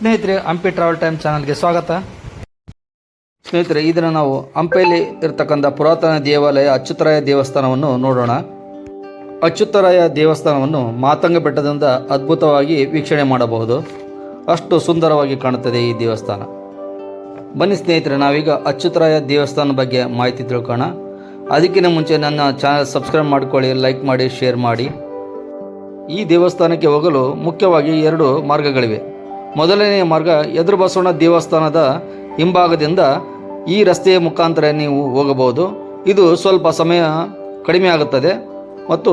ಸ್ನೇಹಿತರೆ, Hampi travel time ಚಾನಲ್ಗೆ ಸ್ವಾಗತ. ಸ್ನೇಹಿತರೆ ಇದನ್ನು ನಾವು ಹಂಪಿಯಲ್ಲಿ ಇರತಕ್ಕಂಥ ಪುರಾತನ ದೇವಾಲಯ ಅಚ್ಯುತರಾಯ ದೇವಸ್ಥಾನವನ್ನು ನೋಡೋಣ. ಅಚ್ಯುತರಾಯ ದೇವಸ್ಥಾನವನ್ನು ಮಾತಂಗ ಬೆಟ್ಟದಿಂದ ಅದ್ಭುತವಾಗಿ ವೀಕ್ಷಣೆ ಮಾಡಬಹುದು. ಅಷ್ಟು ಸುಂದರವಾಗಿ ಕಾಣುತ್ತದೆ ಈ ದೇವಸ್ಥಾನ. ಬನ್ನಿ ಸ್ನೇಹಿತರೆ, ನಾವೀಗ ಅಚ್ಯುತರಾಯ ದೇವಸ್ಥಾನ ಬಗ್ಗೆ ಮಾಹಿತಿ ತಿಳ್ಕೋಣ ಅದಕ್ಕಿಂತ ಮುಂಚೆ ನನ್ನ ಚಾನಲ್ ಸಬ್ಸ್ಕ್ರೈಬ್ ಮಾಡ್ಕೊಳ್ಳಿ, ಲೈಕ್ ಮಾಡಿ, ಶೇರ್ ಮಾಡಿ. ಈ ದೇವಸ್ಥಾನಕ್ಕೆ ಹೋಗಲು ಮುಖ್ಯವಾಗಿ ಎರಡು ಮಾರ್ಗಗಳಿವೆ. ಮೊದಲನೆಯ ಮಾರ್ಗ ಎದುರು ಬಸವಣ್ಣ ದೇವಸ್ಥಾನದ ಹಿಂಭಾಗದಿಂದ ಈ ರಸ್ತೆಯ ಮುಖಾಂತರ ನೀವು ಹೋಗಬಹುದು. ಇದು ಸ್ವಲ್ಪ ಸಮಯ ಕಡಿಮೆ ಆಗುತ್ತದೆ ಮತ್ತು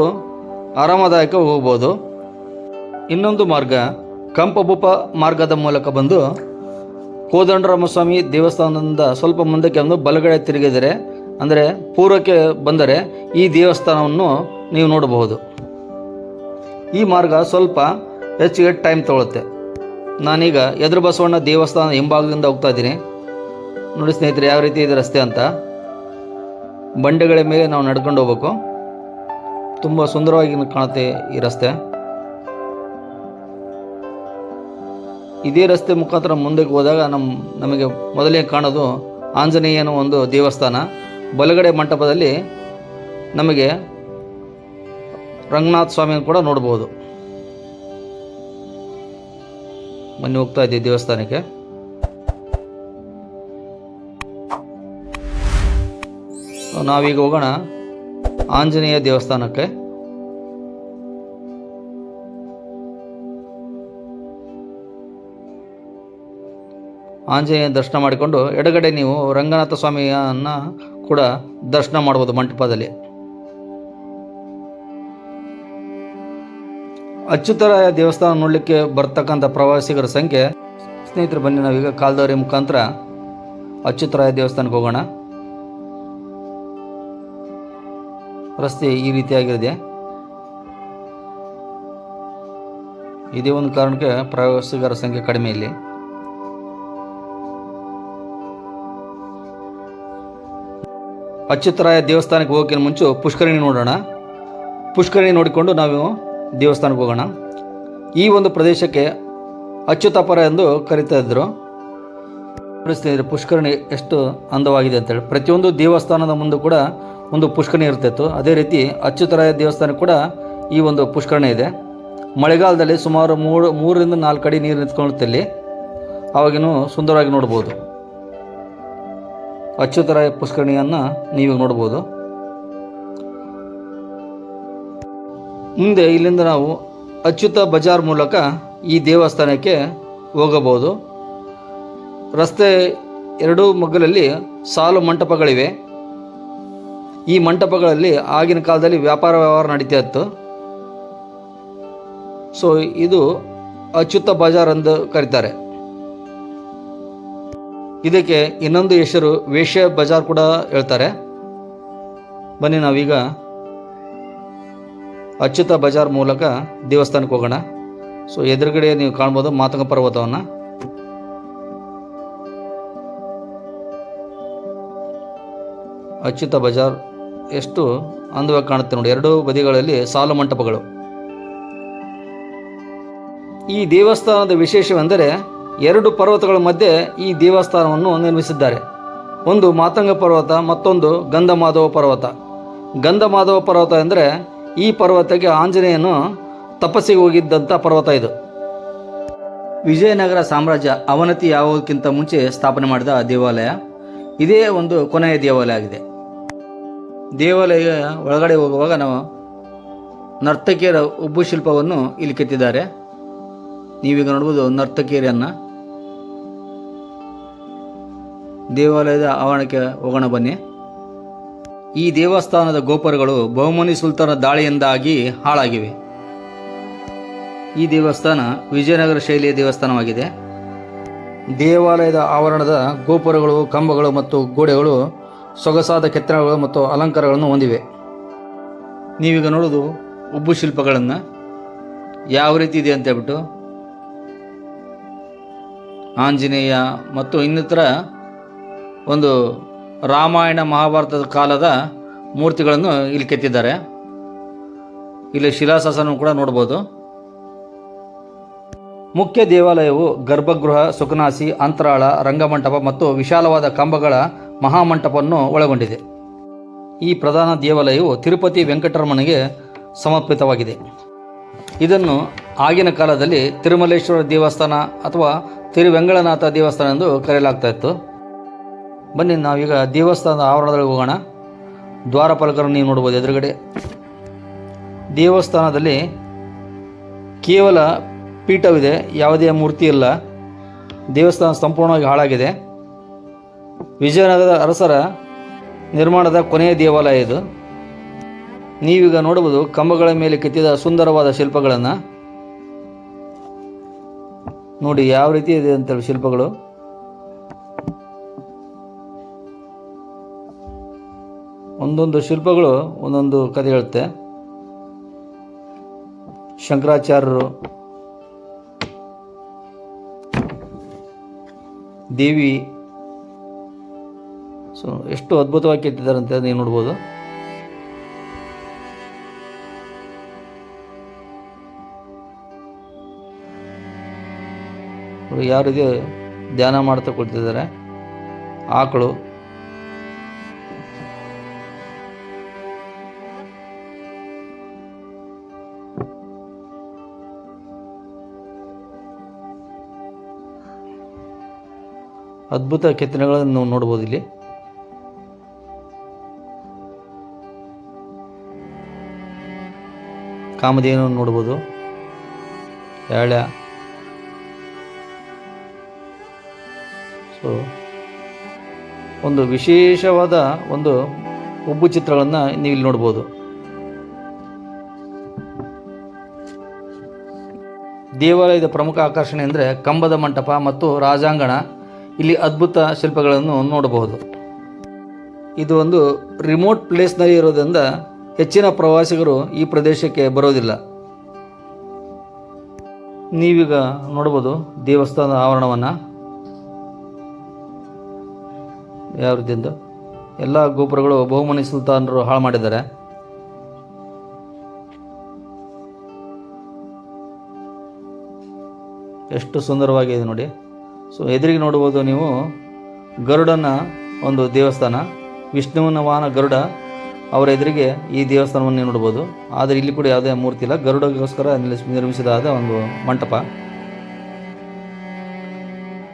ಆರಾಮದಾಯಕ ಹೋಗಬಹುದು. ಇನ್ನೊಂದು ಮಾರ್ಗ ಕಂಪಬುಪ ಮಾರ್ಗದ ಮೂಲಕ ಬಂದು ಕೋದಂಡರಾಮಸ್ವಾಮಿ ದೇವಸ್ಥಾನದಿಂದ ಸ್ವಲ್ಪ ಮುಂದಕ್ಕೆ ಒಂದು ಬಲಗಡೆ ತಿರುಗಿದರೆ, ಅಂದರೆ ಪೂರ್ವಕ್ಕೆ ಬಂದರೆ ಈ ದೇವಸ್ಥಾನವನ್ನು ನೀವು ನೋಡಬಹುದು. ಈ ಮಾರ್ಗ ಸ್ವಲ್ಪ ಹೆಚ್ಚಿಗೆ ಟೈಮ್ ತಗೊಳುತ್ತೆ. ನಾನೀಗ ಎದುರು ಬಸವಣ್ಣ ದೇವಸ್ಥಾನ ಹಿಂಭಾಗದಿಂದ ಹೋಗ್ತಾ ಇದ್ದೀನಿ. ನೋಡಿ ಸ್ನೇಹಿತರೆ, ಯಾವ ರೀತಿ ಇದೆ ರಸ್ತೆ ಅಂತ. ಬಂಡೆಗಳ ಮೇಲೆ ನಾವು ನಡ್ಕೊಂಡು ಹೋಗ್ಬೇಕು. ತುಂಬ ಸುಂದರವಾಗಿ ಕಾಣುತ್ತೆ ಈ ರಸ್ತೆ. ಇದೇ ರಸ್ತೆ ಮುಖಾಂತರ ಮುಂದಕ್ಕೆ ಹೋದಾಗ ನಮ್ಮ ನಮಗೆ ಮೊದಲೇ ಕಾಣೋದು ಆಂಜನೇಯನ ಒಂದು ದೇವಸ್ಥಾನ. ಬಲಗಡೆ ಮಂಟಪದಲ್ಲಿ ನಮಗೆ ರಂಗನಾಥ ಸ್ವಾಮಿಯನ್ನು ಕೂಡ ನೋಡ್ಬೋದು. ಬನ್ನಿ ಹೋಗ್ತಾ ಇದ್ದೀವಿ ದೇವಸ್ಥಾನಕ್ಕೆ ನಾವೀಗ ಹೋಗೋಣ ಆಂಜನೇಯ ದೇವಸ್ಥಾನಕ್ಕೆ. ಆಂಜನೇಯ ದರ್ಶನ ಮಾಡಿಕೊಂಡು ಎಡಗಡೆ ನೀವು ರಂಗನಾಥ ಸ್ವಾಮಿಯನ್ನು ಕೂಡ ದರ್ಶನ ಮಾಡ್ಬೋದು ಮಂಟಪದಲ್ಲಿ. ಅಚ್ಯುತರಾಯ ದೇವಸ್ಥಾನ ನೋಡಲಿಕ್ಕೆ ಬರ್ತಕ್ಕಂಥ ಪ್ರವಾಸಿಗರ ಸಂಖ್ಯೆ. ಸ್ನೇಹಿತರು, ಬನ್ನಿ ನಾವೀಗ ಕಾಲ್ದವರಿ ಮುಖಾಂತರ ಅಚ್ಯುತರಾಯ ದೇವಸ್ಥಾನಕ್ಕೆ ಹೋಗೋಣ. ರಸ್ತೆ ಈ ರೀತಿಯಾಗಿದೆ ಇದೇ ಒಂದು ಕಾರಣಕ್ಕೆ ಪ್ರವಾಸಿಗರ ಸಂಖ್ಯೆ ಕಡಿಮೆ ಇಲ್ಲಿ. ಅಚ್ಯುತರಾಯ ದೇವಸ್ಥಾನಕ್ಕೆ ಹೋಗೋಕ್ಕಿಂತ ಮುಂಚೆ ಪುಷ್ಕರಣಿ ನೋಡೋಣ. ಪುಷ್ಕರಣಿ ನೋಡಿಕೊಂಡು ನಾವು ದೇವಸ್ಥಾನಕ್ಕೆ ಹೋಗೋಣ. ಈ ಒಂದು ಪ್ರದೇಶಕ್ಕೆ ಅಚ್ಯುತಾಪರ ಎಂದು ಕರಿತಾ ಇದ್ದರು ಗಮನಿಸ್ತಿದ್ರೆ ಪುಷ್ಕರಣಿ ಎಷ್ಟು ಅಂದವಾಗಿದೆ ಅಂತೇಳಿ ಪ್ರತಿಯೊಂದು ದೇವಸ್ಥಾನದ ಮುಂದೆ ಕೂಡ ಒಂದು ಪುಷ್ಕರಣಿ ಇರ್ತಿತ್ತು. ಅದೇ ರೀತಿ ಅಚ್ಯುತರಾಯ ದೇವಸ್ಥಾನ ಕೂಡ ಈ ಒಂದು ಪುಷ್ಕರಣಿ ಇದೆ. ಮಳೆಗಾಲದಲ್ಲಿ ಸುಮಾರು ಮೂರು, ಮೂರರಿಂದ ನಾಲ್ಕು ಅಡಿ ನೀರು ನಿಂತ್ಕೊಳ್ಳುತ್ತೆ ಇಲ್ಲಿ. ಆವಾಗಿನೂ ಸುಂದರವಾಗಿ ನೋಡ್ಬೋದು. ಅಚ್ಯುತರಾಯ ಪುಷ್ಕರಣಿಯನ್ನು ನೀವು ನೋಡ್ಬೋದು. ಮುಂದೆ ಇಲ್ಲಿಂದ ನಾವು ಅಚ್ಯುತ ಬಜಾರ್ ಮೂಲಕ ಈ ದೇವಸ್ಥಾನಕ್ಕೆ ಹೋಗಬಹುದು. ರಸ್ತೆ ಎರಡೂ ಮಗ್ಗಲಲ್ಲಿ ಸಾಲು ಮಂಟಪಗಳಿವೆ. ಈ ಮಂಟಪಗಳಲ್ಲಿ ಆಗಿನ ಕಾಲದಲ್ಲಿ ವ್ಯಾಪಾರ ವ್ಯವಹಾರ ನಡೀತಾ ಇತ್ತು. ಸೊ ಇದು ಅಚ್ಯುತ ಬಜಾರ್ ಎಂದು ಕರೀತಾರೆ. ಇದಕ್ಕೆ ಇನ್ನೊಂದು ಹೆಸರು ವೇಶ್ಯ ಬಜಾರ್ ಕೂಡ ಹೇಳ್ತಾರೆ. ಬನ್ನಿ ನಾವೀಗ ಅಚ್ಯುತ ಬಜಾರ್ ಮೂಲಕ ದೇವಸ್ಥಾನಕ್ಕೆ ಹೋಗೋಣ. ಸೊ ಎದುರುಗಡೆ ನೀವು ಕಾಣ್ಬೋದು ಮಾತಂಗ ಪರ್ವತವನ್ನು. ಅಚ್ಯುತ ಬಜಾರ್ ಎಷ್ಟು ಅಂದವಾಗಿ ಕಾಣುತ್ತೆ ನೋಡಿ. ಎರಡೂ ಬದಿಗಳಲ್ಲಿ ಸಾಲು ಮಂಟಪಗಳು. ಈ ದೇವಸ್ಥಾನದ ವಿಶೇಷವೆಂದರೆ ಎರಡು ಪರ್ವತಗಳ ಮಧ್ಯೆ ಈ ದೇವಸ್ಥಾನವನ್ನು ನಿರ್ಮಿಸಿದ್ದಾರೆ. ಒಂದು ಮಾತಂಗ ಪರ್ವತ, ಮತ್ತೊಂದು ಗಂಧಮಾಧವ ಪರ್ವತ. ಗಂಧಮಾಧವ ಪರ್ವತ ಎಂದರೆ ಈ ಪರ್ವತಕ್ಕೆ ಆಂಜನೇಯನು ತಪಸ್ಸಿಗೆ ಹೋಗಿದ್ದಂಥ ಪರ್ವತ ಇದು. ವಿಜಯನಗರ ಸಾಮ್ರಾಜ್ಯ ಅವನತಿ ಆಗೋದಕ್ಕಿಂತ ಮುಂಚೆ ಸ್ಥಾಪನೆ ಮಾಡಿದ ದೇವಾಲಯ. ಇದೇ ಒಂದು ಕೊನೆಯ ದೇವಾಲಯ ಆಗಿದೆ. ದೇವಾಲಯ ಒಳಗಡೆ ಹೋಗುವಾಗ ನಾವು ನರ್ತಕಿಯರ ಉಬ್ಬು ಶಿಲ್ಪವನ್ನು ಇಲ್ಲಿ ಕೆತ್ತಿದ್ದಾರೆ. ನೀವೀಗ ನೋಡ್ಬೋದು ನರ್ತಕಿಯರನ್ನು. ದೇವಾಲಯದ ಆವರಣಕ್ಕೆ ಹೋಗೋಣ ಬನ್ನಿ. ಈ ದೇವಸ್ಥಾನದ ಗೋಪುರಗಳು ಬಹುಮನಿ ಸುಲ್ತಾನ ದಾಳಿಯಿಂದಾಗಿ ಹಾಳಾಗಿವೆ. ಈ ದೇವಸ್ಥಾನ ವಿಜಯನಗರ ಶೈಲಿಯ ದೇವಸ್ಥಾನವಾಗಿದೆ. ದೇವಾಲಯದ ಆವರಣದ ಗೋಪುರಗಳು ಕಂಬಗಳು ಮತ್ತು ಗೋಡೆಗಳು ಸೊಗಸಾದ ಕೆತ್ತನೆಗಳು ಮತ್ತು ಅಲಂಕಾರಗಳನ್ನು ಹೊಂದಿವೆ. ನೀವೀಗ ನೋಡೋದು ಉಬ್ಬು ಶಿಲ್ಪಗಳನ್ನು. ಯಾವ ರೀತಿ ಇದೆ ಅಂತ ಹೇಳ್ಬಿಟ್ಟು. ಆಂಜನೇಯ ಮತ್ತು ಇನ್ನಿತರ ಒಂದು ರಾಮಾಯಣ ಮಹಾಭಾರತದ ಕಾಲದ ಮೂರ್ತಿಗಳನ್ನು ಇಲ್ಲಿ ಕೆತ್ತಿದ್ದಾರೆ. ಇಲ್ಲಿ ಶಿಲಾಶಾಸನ ಕೂಡ ನೋಡ್ಬೋದು. ಮುಖ್ಯ ದೇವಾಲಯವು ಗರ್ಭಗೃಹ ಸುಖನಾಸಿ ಅಂತರಾಳ, ರಂಗಮಂಟಪ ಮತ್ತು ವಿಶಾಲವಾದ ಕಂಬಗಳ ಮಹಾಮಂಟಪವನ್ನು ಒಳಗೊಂಡಿದೆ. ಈ ಪ್ರಧಾನ ದೇವಾಲಯವು ತಿರುಪತಿ ವೆಂಕಟರಮಣಿಗೆ ಸಮರ್ಪಿತವಾಗಿದೆ. ಇದನ್ನು ಆಗಿನ ಕಾಲದಲ್ಲಿ ತಿರುಮಲೇಶ್ವರ ದೇವಸ್ಥಾನ ಅಥವಾ ತಿರುವೆಂಗಳನಾಥ ದೇವಸ್ಥಾನ ಎಂದು ಕರೆಯಲಾಗ್ತಾ ಇತ್ತು. ಬನ್ನಿ, ನಾವೀಗ ದೇವಸ್ಥಾನದ ಆವರಣದಲ್ಲಿ ಹೋಗೋಣ. ದ್ವಾರಪಾಲಕರನ್ನು ನೀವು ನೋಡ್ಬೋದು ಎದುರುಗಡೆ. ದೇವಸ್ಥಾನದಲ್ಲಿ ಕೇವಲ ಪೀಠವಿದೆ, ಯಾವುದೇ ಮೂರ್ತಿ ಇಲ್ಲ. ದೇವಸ್ಥಾನ ಸಂಪೂರ್ಣವಾಗಿ ಹಾಳಾಗಿದೆ. ವಿಜಯನಗರದ ಅರಸರ ನಿರ್ಮಾಣದ ಕೊನೆಯ ದೇವಾಲಯ ಇದು. ನೀವೀಗ ನೋಡಬಹುದು ಕಂಬಗಳ ಮೇಲೆ ಕೆತ್ತಿದ ಸುಂದರವಾದ ಶಿಲ್ಪಗಳನ್ನು. ನೋಡಿ, ಯಾವ ರೀತಿ ಇದೆ ಅಂತೇಳಿ ಶಿಲ್ಪಗಳು. ಒಂದೊಂದು ಶಿಲ್ಪಗಳು ಒಂದೊಂದು ಕಥೆ ಹೇಳುತ್ತೆ. ಶಂಕರಾಚಾರ್ಯರು, ದೇವಿ, ಸೊ ಎಷ್ಟು ಅದ್ಭುತವಾಗಿ ಕೆತ್ತಿದ್ದಾರೆ ಅಂತ ನೀವು ನೋಡ್ಬೋದು. ಯಾರಿಗೆ ಯಾವ ರೀತಿ ಧ್ಯಾನ ಮಾಡ್ತಾ ಕುಳಿತಿದ್ದಾರೆ, ಆಕಳು. ಅದ್ಭುತ ಕೆತ್ತನೆಗಳನ್ನು ನಾವು ನೋಡ್ಬೋದು ಇಲ್ಲಿ. ಕಾಮಧೇನು ನೋಡ್ಬೋದು. ಎಳೆ ಸೊ ಒಂದು ವಿಶೇಷವಾದ ಒಂದು ಉಬ್ಬು ಚಿತ್ರಗಳನ್ನು ನೀವು ಇಲ್ಲಿ ನೋಡ್ಬೋದು. ದೇವಾಲಯದ ಪ್ರಮುಖ ಆಕರ್ಷಣೆ ಅಂದರೆ ಕಂಬದ ಮಂಟಪ ಮತ್ತು ರಾಜಾಂಗಣ. ಇಲ್ಲಿ ಅದ್ಭುತ ಶಿಲ್ಪಗಳನ್ನು ನೋಡಬಹುದು. ಇದು ಒಂದು ರಿಮೋಟ್ ಪ್ಲೇಸ್ನಲ್ಲಿ ಇರೋದ್ರಿಂದ ಹೆಚ್ಚಿನ ಪ್ರವಾಸಿಗರು ಈ ಪ್ರದೇಶಕ್ಕೆ ಬರೋದಿಲ್ಲ. ನೀವೀಗ ನೋಡ್ಬೋದು ದೇವಸ್ಥಾನದ ಆವರಣವನ್ನು. ಯಾವ ರೀತಿಯಿಂದ ಎಲ್ಲ ಗೋಪುರಗಳು ಬಹುಮನಿ ಸುಲ್ತಾನರು ಹಾಳು ಮಾಡಿದ್ದಾರೆ. ಎಷ್ಟು ಸುಂದರವಾಗಿದೆ ನೋಡಿ. ಸೊ ಎದುರಿಗೆ ನೋಡ್ಬೋದು ನೀವು ಗರುಡನ ಒಂದು ದೇವಸ್ಥಾನ, ವಿಷ್ಣುವಿನ ವಾಹನ ಗರುಡ ಅವರ ಎದುರಿಗೆ ಈ ದೇವಸ್ಥಾನವನ್ನು ನೀವು ನೋಡ್ಬೋದು ಆದರೆ ಇಲ್ಲಿ ಕೂಡ ಯಾವುದೇ ಮೂರ್ತಿ ಇಲ್ಲ. ಗರುಡಗೋಸ್ಕರ ನಿರ್ಮಿಸಿದಾದ ಒಂದು ಮಂಟಪ.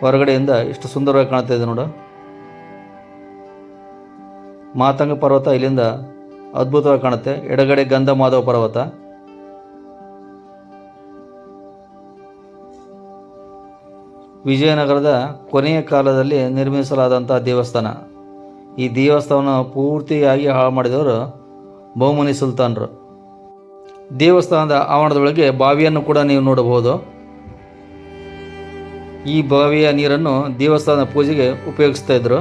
ಹೊರಗಡೆಯಿಂದ ಎಷ್ಟು ಸುಂದರವಾಗಿ ಕಾಣ್ತಾ ಇದೆ ನೋಡು. ಮಾತಂಗ ಪರ್ವತ ಇಲ್ಲಿಂದ ಅದ್ಭುತವಾಗಿ ಕಾಣುತ್ತೆ. ಎಡಗಡೆ ಗಂಧ ಮಾಧವ ಪರ್ವತ. ವಿಜಯನಗರದ ಕೊನೆಯ ಕಾಲದಲ್ಲಿ ನಿರ್ಮಿಸಲಾದಂಥ ದೇವಸ್ಥಾನ. ಈ ದೇವಸ್ಥಾನ ಪೂರ್ತಿಯಾಗಿ ಹಾಳು ಮಾಡಿದವರು ಬಹುಮನಿ ಸುಲ್ತಾನರು. ದೇವಸ್ಥಾನದ ಆವರಣದೊಳಗೆ ಬಾವಿಯನ್ನು ಕೂಡ ನೀವು ನೋಡಬಹುದು. ಈ ಬಾವಿಯ ನೀರನ್ನು ದೇವಸ್ಥಾನದ ಪೂಜೆಗೆ ಉಪಯೋಗಿಸ್ತಾ ಇದ್ದರು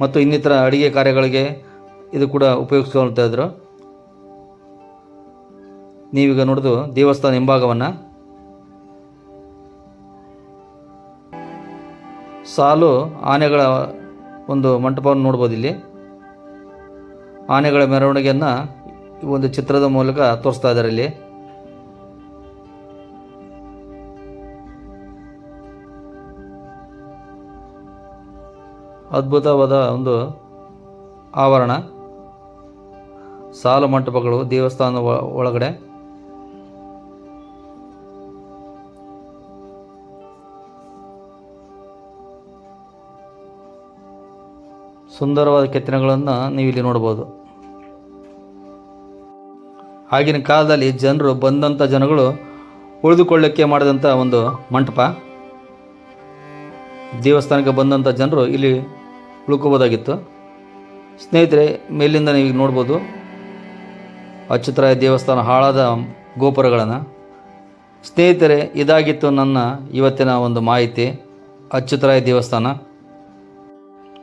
ಮತ್ತು ಇನ್ನಿತರ ಅಡಿಗೆ ಕಾರ್ಯಗಳಿಗೆ ಇದು ಕೂಡ ಉಪಯೋಗಿಸ್ಕೊಳ್ತಾ ಇದ್ರು. ನೀವೀಗ ನೋಡೋದು ದೇವಸ್ಥಾನ ಹಿಂಭಾಗವನ್ನು. ಸಾಲು ಆನೆಗಳ ಒಂದು ಮಂಟಪವನ್ನು ನೋಡ್ಬೋದು ಇಲ್ಲಿ. ಆನೆಗಳ ಮೆರವಣಿಗೆಯನ್ನು ಒಂದು ಚಿತ್ರದ ಮೂಲಕ ತೋರಿಸ್ತಾ ಇದ್ದಾರೆ ಇಲ್ಲಿ. ಅದ್ಭುತವಾದ ಒಂದು ಆವರಣ. ಸಾಲು ಮಂಟಪಗಳು ದೇವಸ್ಥಾನದ ಒಳಗಡೆ. ಸುಂದರವಾದ ಕೆತ್ತನೆಗಳನ್ನು ನೀವು ಇಲ್ಲಿ ನೋಡ್ಬೋದು ಆಗಿನ ಕಾಲದಲ್ಲಿ ಜನರು ಬಂದಂಥ ಜನಗಳು ಉಳಿದುಕೊಳ್ಳಕ್ಕೆ ಮಾಡಿದಂಥ ಒಂದು ಮಂಟಪ. ದೇವಸ್ಥಾನಕ್ಕೆ ಬಂದಂಥ ಜನರು ಇಲ್ಲಿ ಉಳ್ಕೋಬೋದಾಗಿತ್ತು. ಸ್ನೇಹಿತರೆ, ಮೇಲಿಂದ ನೀವು ನೋಡ್ಬೋದು. ಅಚ್ಚುತರಾಯ ದೇವಸ್ಥಾನ ಹಾಳಾದ ಗೋಪುರಗಳನ್ನು. ಸ್ನೇಹಿತರೆ, ಇದಾಗಿತ್ತು ನನ್ನ ಇವತ್ತಿನ ಒಂದು ಮಾಹಿತಿ. ಅಚ್ಯುತರಾಯ ದೇವಸ್ಥಾನ.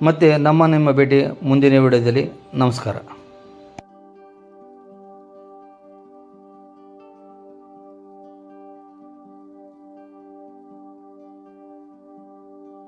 ಮತ್ತು ನಮ್ಮ ನಿಮ್ಮ ಭೇಟಿ ಮುಂದಿನ ವಿಡಿಯೋದಲ್ಲಿ. ನಮಸ್ಕಾರ.